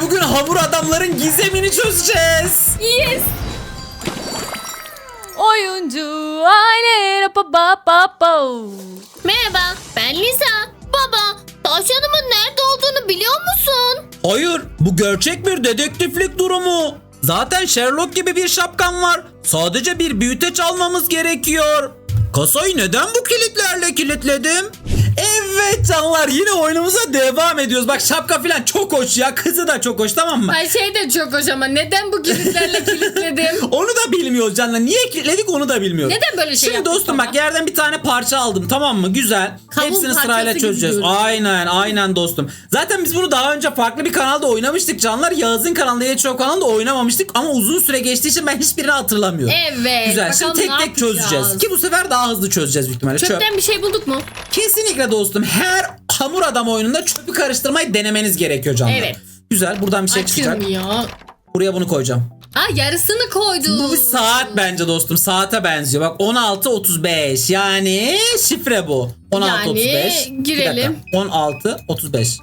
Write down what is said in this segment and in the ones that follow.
bugün hamur adamların gizemini çözeceğiz. Yes. Oyuncu aile pa pa pa pa. Merhaba ben Lisa. Baba tavşanımın nerede olduğunu biliyor musun? Hayır, bu gerçek bir dedektiflik durumu. Zaten Sherlock gibi bir şapkan var. Sadece bir büyüteç almamız gerekiyor. Kasayı neden bu kilitlerle kilitledim? Evet canlar yine oyunumuza devam ediyoruz. Bak şapka falan çok hoş ya. Kızı da çok hoş tamam mı? Ay şey de çok hoş ama neden bu kilitlerle kilitledim? Bilmiyoruz canlar. Niye kilitledik onu da bilmiyoruz. Neden böyle şey Şimdi yaptık dostum baba? bak yerden bir tane parça aldım tamam mı? Güzel. Kavun Hepsini parçası sırayla gibi çözeceğiz. görünüyor. Aynen aynen dostum. Zaten biz bunu daha önce farklı bir kanalda oynamıştık canlar. Yağız'ın kanalında Yetişo kanalında oynamamıştık ama uzun süre geçtiği için ben hiçbirini hatırlamıyorum. Evet. Güzel. bakalım Şimdi tek ne tek yapacağız? çözeceğiz. Ki bu sefer daha hızlı çözeceğiz büyük ihtimalle. Çöp. Çöpten bir şey bulduk mu? Kesinlikle dostum. Her hamur adam oyununda çöpü karıştırmayı denemeniz gerekiyor canlar. Evet. Güzel. Buradan bir şey çıkacak. Açılmıyor. Buraya bunu koyacağım. Aa yarısını koydum. Bu bir saat bence dostum. Saate benziyor. Bak 16.35 yani şifre bu. 16.35. Yani girelim. dakika. 16.35.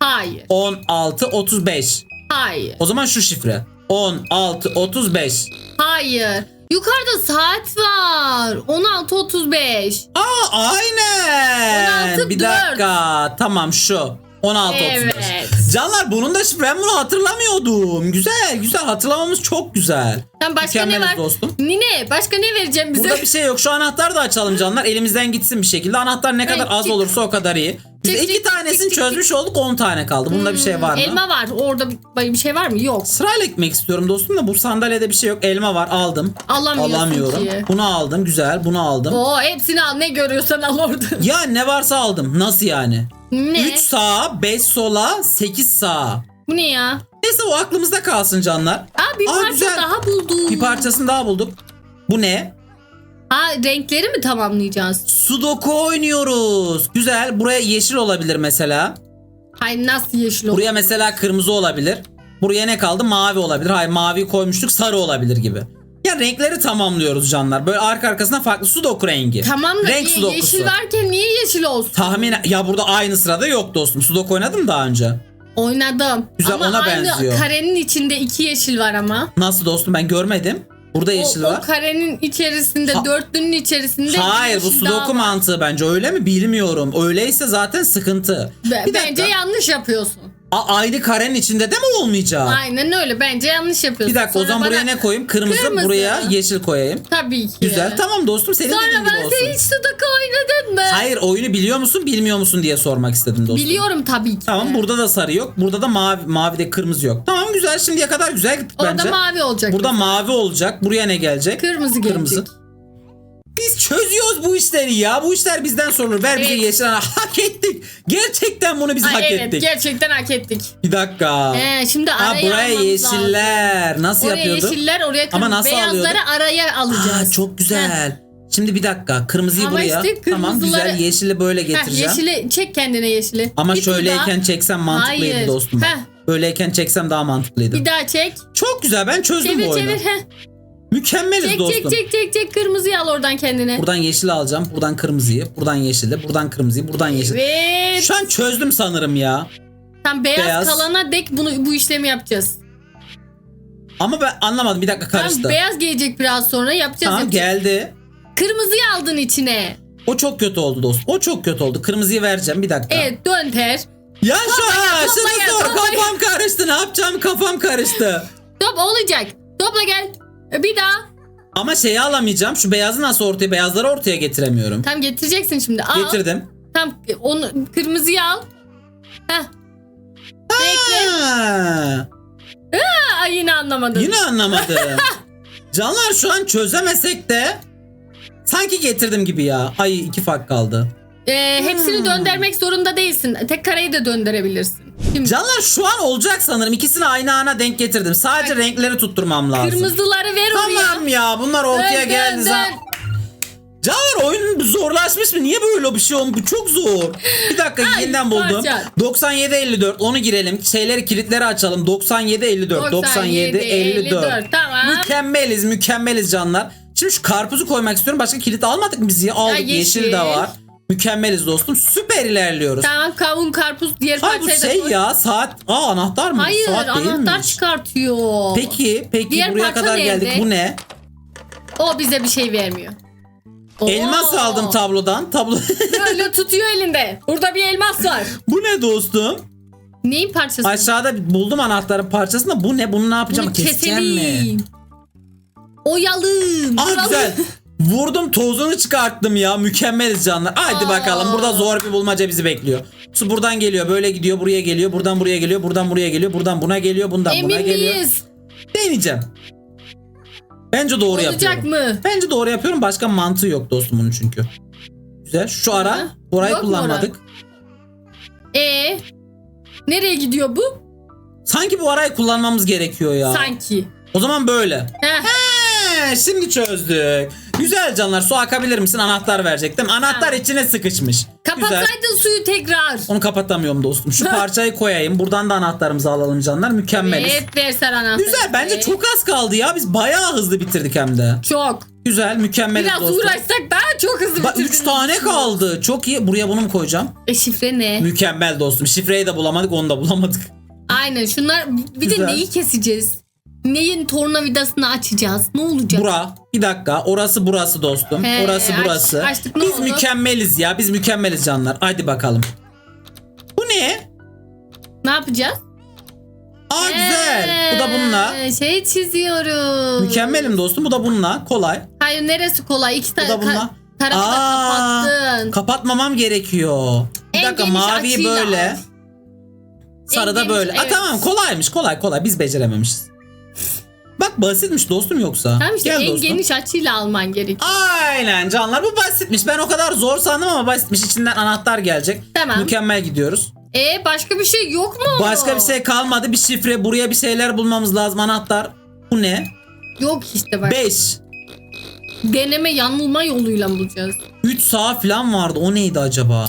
Hayır. 16.35. Hayır. O zaman şu şifre. 16.35. Hayır. Yukarıda saat var. 16.35. Aa aynen. 16.4. Bir dakika. Tamam şu. 16.35. Evet. Canlar bunun da ben bunu hatırlamıyordum. Güzel güzel hatırlamamız çok güzel. Tamam başka ne Mükemmeliz var? dostum. Nine başka ne vereceğim bize? Burada bir şey yok. Şu anahtarı da açalım canlar. Elimizden gitsin bir şekilde. Anahtar ne kadar az çık. olursa o kadar iyi. Biz Çık, iki çık, tanesini çık, çık, çözmüş olduk. 10 tane kaldı. Bunda bir şey var mı? Elma var. Orada bir, bir şey var mı? Yok. Sırayla gitmek istiyorum dostum da bu sandalyede bir şey yok. Elma var aldım. Alamıyorsun Alamıyorum. ki. Bunu aldım güzel bunu aldım. Oo hepsini al. Ne görüyorsan al orada. Ya ne varsa aldım. Nasıl yani? Ne? 3 sağa 5 sola 8 sağa. Bu ne ya? Neyse o aklımızda kalsın canlar. Aa bir Aa, parça güzel. daha buldum. Bir parçasını daha bulduk. Bu ne? Ha renkleri mi tamamlayacağız? Sudoku oynuyoruz. Güzel. Buraya yeşil olabilir mesela. Hayır nasıl yeşil olur? Buraya mesela kırmızı olabilir. Buraya ne kaldı? Mavi olabilir. Hayır mavi koymuştuk sarı olabilir gibi. Renkleri tamamlıyoruz canlar. Böyle arka arkasına farklı sudoku rengi. Tamam da Renk ye- sudokusu. yeşil varken niye yeşil olsun? Tahmin ya burada aynı sırada yok dostum. Sudoku oynadım daha önce. Oynadım. Güzel, ama ona aynı benziyor. karenin içinde iki yeşil var ama. Nasıl dostum ben görmedim. Burada yeşil o, var. o karenin içerisinde, Ha- dörtlünün içerisinde Hayır bu yeşil daha sudoku var. mantığı bence öyle mi bilmiyorum. Öyleyse zaten sıkıntı. Be- Bir Bence dakika. yanlış yapıyorsun. A- aynı karenin içinde de mi olmayacak? Aynen öyle. Bence yanlış yapıyorsun. Bir dakika o Sonra zaman buraya ne koyayım? Kırmızı, Kırmızı. buraya yeşil koyayım. Tabii ki. Güzel. Tamam dostum senin Sonra dediğin gibi ben olsun. sen hiç sudoku oynadın mı? Hayır oyunu biliyor musun bilmiyor musun diye sormak istedim dostum. Biliyorum tabii ki. Tamam burada da sarı yok. Burada da mavi mavi de kırmızı yok. Tamam güzel şimdiye kadar güzel gittik Orada bence. mavi olacak. Burada mavi olacak. Buraya ne gelecek? Kırmızı gelecek. Kırmızı. Biz çözüyoruz bu işleri ya. Bu işler bizden sorulur. Ver bize Evet. yeşil ana. Hak ettik. Gerçekten bunu biz Ay, hak evet ettik. gerçekten hak ettik. Bir dakika. Ee, şimdi ha araya buraya almamız yeşiller. Nasıl Oraya yapıyorduk? yeşiller oraya kırmızı. Ama nasıl Beyazları alıyorduk? araya alacağız. Aa, çok güzel. Şimdi bir dakika. Kırmızıyı Ama buraya. işte tamam güzel. kırmızıları- Yeşili böyle Heh, getireceğim. yeşili çek kendine yeşili. Ama Bir şöyleyken daha. çeksem mantıklıydı Hayır. dostum. Heh. Böyleyken çeksem daha mantıklıydı. Bir daha çek. Çok güzel ben çözdüm Çevir bu oyunu. çevir. Heh. Mükemmeliz Çek dostum. çek çek çek çek kırmızıyı al oradan kendine. Buradan yeşil alacağım. Buradan kırmızıyı. Buradan yeşili. Buradan kırmızıyı. Buradan yeşil. Evet. Şu an çözdüm sanırım ya. Tam beyaz, beyaz. kalana dek bunu bu işlemi yapacağız. Ama ben anlamadım. Bir dakika karıştı. Tam beyaz gelecek biraz sonra yapacağız. Tamam yapacağız. geldi. Kırmızıyı aldın içine. O çok kötü oldu dostum. O çok kötü oldu. Kırmızıyı vereceğim. Bir dakika. Evet dön ter. Ya şu an şunu sor. Kafam karıştı. Ne yapacağım? Kafam karıştı. Top olacak. Topla gel. E, Bir daha. Ama şeyi alamayacağım. Şu beyazı nasıl ortaya? Beyazları ortaya getiremiyorum. Tam getireceksin şimdi. Al. Getirdim. Tam e, onu kırmızıyı al. Heh. Bekle. Ha, Aa, yine anlamadın. yine anlamadım. Canlar şu an çözemesek de sanki getirdim gibi ya. Ay iki fark kaldı. Ee, hepsini Hmm. döndürmek zorunda değilsin. Tek kareyi de döndürebilirsin. Şimdi Canlar şu an olacak sanırım. İkisini aynı ana denk getirdim. Sadece renkleri tutturmam lazım. Kırmızıları ver oraya. Tamam ya bunlar ortaya Dön, geldi. dön, zaten. Canlar oyun zorlaşmış mı? Niye böyle bir şey olmuş? Bu çok zor. Bir dakika Ay, yeniden buldum. parça. 97 54 onu girelim. Şeyleri kilitleri açalım. 97 54 97 54. Tamam. Mükemmeliz, mükemmeliz canlar. Şimdi şu karpuzu koymak istiyorum. Başka kilit almadık mı biz ya? Aldık. Ya, yeşil. yeşil. de var. Mükemmeliz dostum. Süper ilerliyoruz. Tamam kavun karpuz diğer Hayır bu parçayı da şey koy. ya saat. Aa anahtar mı? Hayır saat anahtar çıkartıyor. Peki peki Diğer buraya parça kadar nerede? geldik. Bu ne? O bize bir şey vermiyor. Elmas Oo. aldım tablodan. Tablo. Böyle tutuyor elinde. Burada bir elmas var. bu ne dostum? Neyin parçası? Aşağıda buldum anahtarın parçasını. Bu ne? Bunu ne yapacağım? Bunu Keseceğim mi? keselim. Oyalım. Aa duralım. güzel. Vurdum tozunu çıkarttım ya. Mükemmeliz canlar. Haydi Aa. bakalım. Burada zor bir bulmaca bizi bekliyor. Su buradan geliyor. Böyle gidiyor. Buraya geliyor. Buradan buraya geliyor. Buradan buraya geliyor. Buradan buna geliyor. Bundan buna Emin geliyor. miyiz? Deneyeceğim. Bence doğru Olacak yapıyorum. mı? Bence doğru yapıyorum. Başka mantığı yok dostum bunun çünkü. Güzel. Şu ara Hı. orayı Yok mu kullanmadık. E nereye gidiyor bu? Sanki bu arayı kullanmamız gerekiyor ya. Sanki. O zaman böyle. Heh. He, şimdi çözdük. Güzel canlar su akabilir misin? Anahtar verecektim. Anahtar Ha. içine sıkışmış. Güzel. Kapatsaydın suyu tekrar. Onu kapatamıyorum dostum. Şu parçayı koyayım. Buradan da anahtarımızı alalım canlar. Mükemmeliz. Evet versen anahtarı. Güzel. Bence çok az kaldı ya. Biz bayağı hızlı bitirdik hem de. Çok. Güzel. Mükemmeliz Biraz dostum. uğraşsak daha çok hızlı Bak 3 bitirdiniz. tane kaldı. Çok iyi. Buraya bunu mu koyacağım? E şifre ne? Mükemmel dostum. Şifreyi de bulamadık, onu da bulamadık. Aynen şunlar bir Güzel. de neyi keseceğiz? Neyin tornavidasını açacağız? Ne olacak? Bura. Bir dakika. Orası burası dostum. He, Orası aç- burası. açtık, ne Biz oldu? mükemmeliz ya. Biz mükemmeliz canlar. Hadi bakalım. Bu ne? Ne yapacağız? Aa güzel. Bu da bununla. Ee, Şey çiziyoruz. Mükemmelim dostum. Bu da bununla. Kolay. Hayır neresi kolay? İki Bu tane da bununla. tarafı da Aa, kapattın. Kapatmamam gerekiyor. Bir En dakika geniş maviyi açıyla böyle. al. Sarıda En böyle. geniş, Aa, evet. tamam kolaymış kolay kolay. Biz becerememişiz. Bak basitmiş dostum yoksa. Tamam işte Gel en dostum. geniş açıyla alman gerekiyor. Aynen canlar bu basitmiş. Ben o kadar zor sandım ama basitmiş. İçinden anahtar gelecek. Tamam. Mükemmel gidiyoruz. E başka bir şey yok mu? Başka bir şey kalmadı. Bir şifre. Buraya bir şeyler bulmamız lazım. Anahtar. Bu ne? Yok işte bak. 5. Deneme yanılma yoluyla bulacağız. 3 sağ falan vardı. O neydi acaba?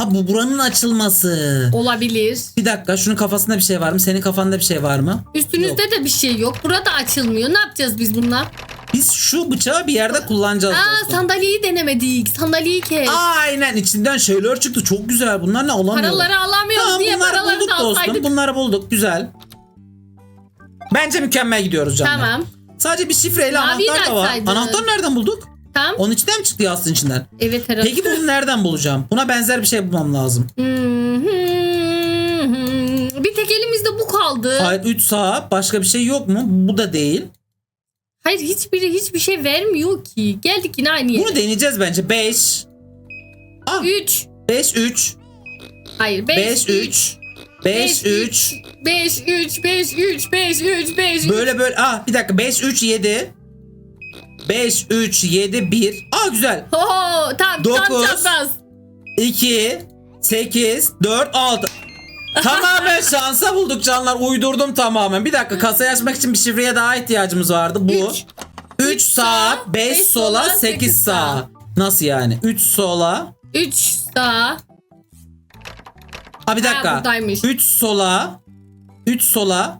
Ha bu buranın açılması. Olabilir. Bir dakika şunun kafasında bir şey var mı? Senin kafanda bir şey var mı? Üstünüzde de bir şey yok. Burada açılmıyor. Ne yapacağız biz bununla? Biz şu bıçağı bir yerde kullanacağız Aa dostum. sandalyeyi denemedik. Sandalyeyi kes. Aynen içinden şeyler çıktı. Çok güzel. Bunlar ne alamıyorum. Paraları alamıyoruz Tamam diye bunları paraları bulduk da dostum. alsaydık. Bunları bulduk. Güzel. Bence mükemmel gidiyoruz canlar. Tamam. Sadece bir şifreyle Maviyi anahtar da var. açsaydın. Anahtar nereden bulduk? Tamam. Onun içinden mi çıktı yastığın içinden? Evet herhalde. Peki bunu nereden bulacağım? Buna benzer bir şey bulmam lazım. Bir tek elimizde bu kaldı. Hayır, Hayır 3 sağ başka bir şey yok mu? Bu da değil. hiçbiri hiçbir şey vermiyor ki. Geldik yine aynı yere. Bunu deneyeceğiz bence. 5 Ah 3. 5 3 Hayır 5 3 5 3 5 3 5 3 5 3 5 3. Böyle böyle. Ah bir dakika 5 3 7 5 3 7 1. Aa güzel. Oo, tam tam Dokuz. çapraz. 2 8 4 6 Tamamen şansa bulduk canlar. Uydurdum tamamen. Bir dakika kasayı açmak için bir şifreye daha ihtiyacımız vardı. Bu Üç. 3 sağ, 5 sola, 8 sağ. Nasıl yani? 3 sola. 3 sağ. Ha bir Ha, dakika. buradaymış. 3 sola. 3 sola.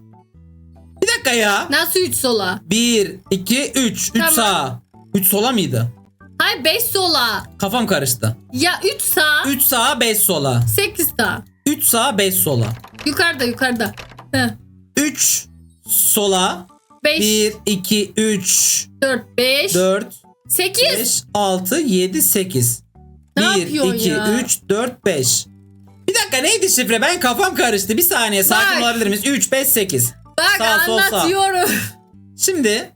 Dakika ya. Nasıl 3 sola? 1 2 3 3 Tamam. sağ. 3 sola mıydı? Hayır 5 sola. Kafam karıştı. Ya 3 sağ, 3 sağa 5 sola. 8 sağ. 3 sağa 5 sola. Yukarıda yukarıda. Heh. 3 sola. 5 1 2 3 4 5 4 8 5 6 7 8. Ne 1 yapıyorsun 2 ya? 3 4 5. Bir dakika neydi şifre? Ben kafam karıştı. Bir saniye sakin Bak. olabilir miyiz? 3 5 8. Bak Sağ, sol, sağ. anlatıyorum. Şimdi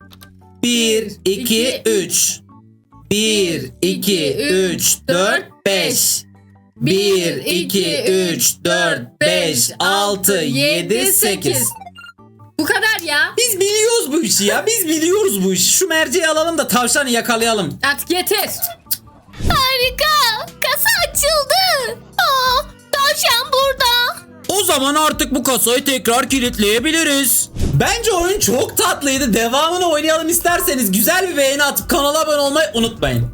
1 2 iki, 3 1 2 3 4 5 1 2 3 4 5 6 7 8. Bu kadar ya. Biz biliyoruz bu işi ya. Biz biliyoruz bu işi. Şu merceği alalım da tavşanı yakalayalım. At getir. Harika. Kasa açıldı. Aa, tavşan burada. O zaman artık bu kasayı tekrar kilitleyebiliriz. Bence oyun çok tatlıydı. Devamını oynayalım isterseniz güzel bir beğeni atıp kanala abone olmayı unutmayın.